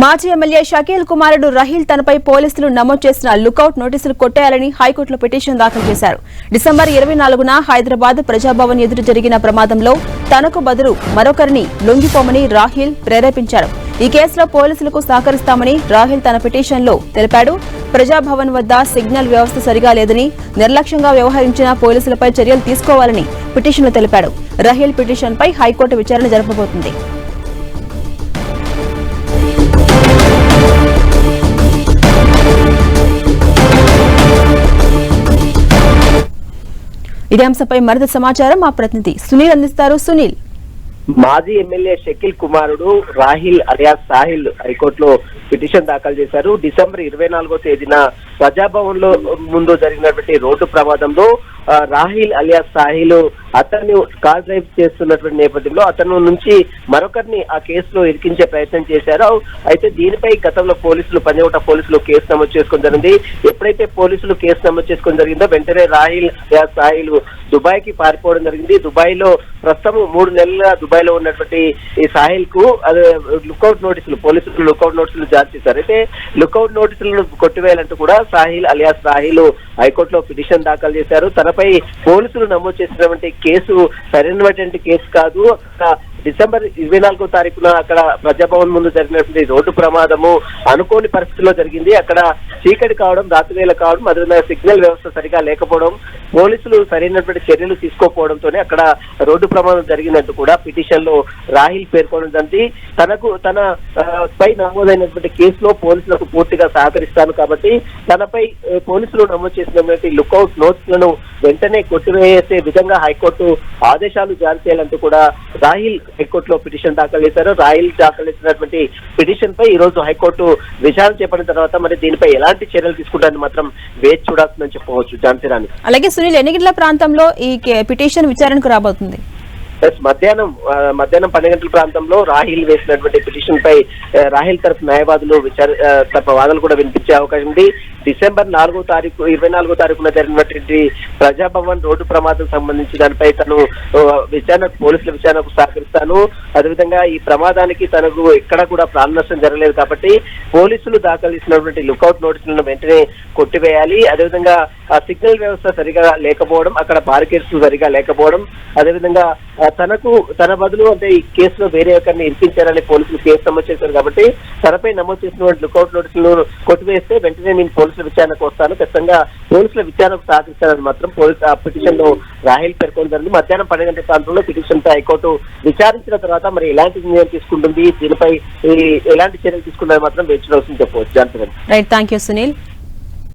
మాజీ ఎమ్మెల్యే షకీల్ కుమారుడు రహీల్ తనపై పోలీసులు నమోదు చేసిన లుకౌట్ నోటీసులు కొట్టేయాలని హైకోర్టులో పిటిషన్ దాఖలు చేశారు. డిసెంబర్ ఇరవై నాలుగున హైదరాబాద్ ప్రజాభవన్ ఎదురు జరిగిన ప్రమాదంలో తనకు బదులు మరొకరిని లొంగిపోమని రాహిల్ ప్రేరేపించారు. ఈ కేసులో పోలీసులకు సహకరిస్తామని రాహిల్ తన పిటిషన్లో తెలిపాడు. ప్రజాభవన్ వద్ద సిగ్నల్ వ్యవస్థ సరిగా లేదని నిర్లక్ష్యంగా వ్యవహరించిన పోలీసులపై చర్యలు తీసుకోవాలని పిటిషన్లో తెలిపాడు. రహీల్ పిటిషన్పై హైకోర్టు విచారణ జరపబోతుంది. ఇదే అంశంపై మరింత సమాచారం మా ప్రతినిధి సునీల్ అందిస్తారు. సునీల్ మాజీ ఎమ్మెల్యే షకీల్ కుమారుడు రాహిల్ అలియాస్ సాహిల్ హైకోర్టులో పిటిషన్ దాఖలు చేశారు. డిసెంబర్ ఇరవై నాలుగో తేదీన ప్రజాభవన్లో ముందు జరిగినటువంటి రోడ్డు ప్రమాదంలో రాహిల్ అలియాస్ సాహిల్ అతన్ని కార్ డ్రైవ్ చేస్తున్నటువంటి నేపథ్యంలో అతను నుంచి మరొకరిని ఆ కేసులో ఇరికించే ప్రయత్నం చేశారు. అయితే దీనిపై గతంలో పోలీసులు పంజగుట పోలీసులు కేసు నమోదు చేసుకోవడం జరిగింది. ఎప్పుడైతే పోలీసులు కేసు నమోదు చేసుకోవడం జరిగిందో వెంటనే రాహిల్ అలియా సాహిల్ దుబాయ్కి పారిపోవడం జరిగింది. దుబాయ్లో ప్రస్తుతం మూడు నెలల దుబాయ్లో ఉన్నటువంటి ఈ సాహిల్కు అది లుక్అవుట్ నోటీసులు పోలీసులు లుక్అవుట్ నోటీసులు జారీ చేశారు. అయితే లుక్అవుట్ నోటీసులను కొట్టివేయాలంటూ కూడా సాహిల్ అలియాస్ సాహిల్ హైకోర్టులో పిటిషన్ దాఖలు చేశారు. తనపై పోలీసులు నమోదు చేసినటువంటి కేసు సరైనటువంటి కేసు కాదు. డిసెంబర్ ఇరవై నాలుగో తారీఖున అక్కడ ప్రజాభవన్ ముందు జరిగినటువంటి రోడ్డు ప్రమాదము అనుకోని పరిస్థితిలో జరిగింది. అక్కడ చీకటి కావడం రాత్రివేళ కావడం అదేవిధంగా సిగ్నల్ వ్యవస్థ సరిగా లేకపోవడం పోలీసులు సరైనటువంటి చర్యలు తీసుకోకపోవడంతోనే అక్కడ రోడ్డు ప్రమాదం జరిగినట్టు కూడా పిటిషన్లో రాహిల్ పేర్కొనడం జరిగింది. తనకు తన పై నమోదైనటువంటి కేసులో పోలీసులకు పూర్తిగా సహకరిస్తాను కాబట్టి తనపై పోలీసులు నమోదు చేసినటువంటి లుకౌట్ నోట్స్లను వెంటనే కొట్టివేసే విధంగా హైకోర్టు ఆదేశాలు జారీ చేయాలంటూ కూడా రాహిల్ హైకోర్టులో పిటిషన్ దాఖలు చేశారు. రాహిల్ దాఖలు చేసినటువంటి పిటిషన్ పై ఈ రోజు హైకోర్టు విచారణ చేపట్టిన తర్వాత మరి దీనిపై ఎలాంటి చర్యలు తీసుకుంటారని మాత్రం వేచి చూడాల్సిందని చెప్పవచ్చు. జాన్సీరాని అలాగే సునీల్ ఎన్నిగంటల ప్రాంతంలో ఈ పిటిషన్ విచారణకు రాబోతుంది? ప్లస్ మధ్యాహ్నం మధ్యాహ్నం పన్నెండు గంటల ప్రాంతంలో రాహిల్ వేసినటువంటి పిటిషన్ పై రాహిల్ తరఫు న్యాయవాదులు విచార తరఫు వాదనలు కూడా వినిపించే అవకాశం ఉంది. డిసెంబర్ నాలుగో తారీఖు ఇరవై నాలుగో తారీఖున జరిగినటువంటి ప్రజాభవన్ రోడ్డు ప్రమాదం సంబంధించి దానిపై తను విచారణ పోలీసుల విచారణకు సహకరిస్తాను. అదేవిధంగా ఈ ప్రమాదానికి తనకు ఎక్కడ కూడా ప్రాణ నష్టం జరగలేదు కాబట్టి పోలీసులు దాఖలు చేసినటువంటి లుకౌట్ నోటీసులను వెంటనే కొట్టివేయాలి. అదేవిధంగా ఆ సిగ్నల్ వ్యవస్థ సరిగా లేకపోవడం అక్కడ బారికేడ్స్ సరిగా లేకపోవడం అదేవిధంగా తనకు తన బదులు అంటే ఈ కేసులో వేరే ఒకరిని ఇరికించారని పోలీసులు కేసు నమోదు చేశారు కాబట్టి తనపై నమోదు చేసినటువంటి లుకౌట్ నోటీసులు కొట్టివేస్తే వెంటనే నేను పోలీసుల విచారణకు వస్తాను. ఖచ్చితంగా పోలీసుల విచారణకు సహకరిస్తానని మాత్రం పోలీసు ఆ పిటిషన్లో రాహిల్ పేర్కొనడం జరిగింది. మధ్యాహ్నం పన్నెండు గంటల ప్రాంతంలో పిటిషన్ పై హైకోర్టు విచారించిన తర్వాత మరి ఎలాంటి నిర్ణయం తీసుకుంటుంది? దీనిపై ఎలాంటి చర్యలు తీసుకుంటారని మాత్రం వేచి చూడాల్సింది చెప్పవచ్చు. Johnson right thank you Sunil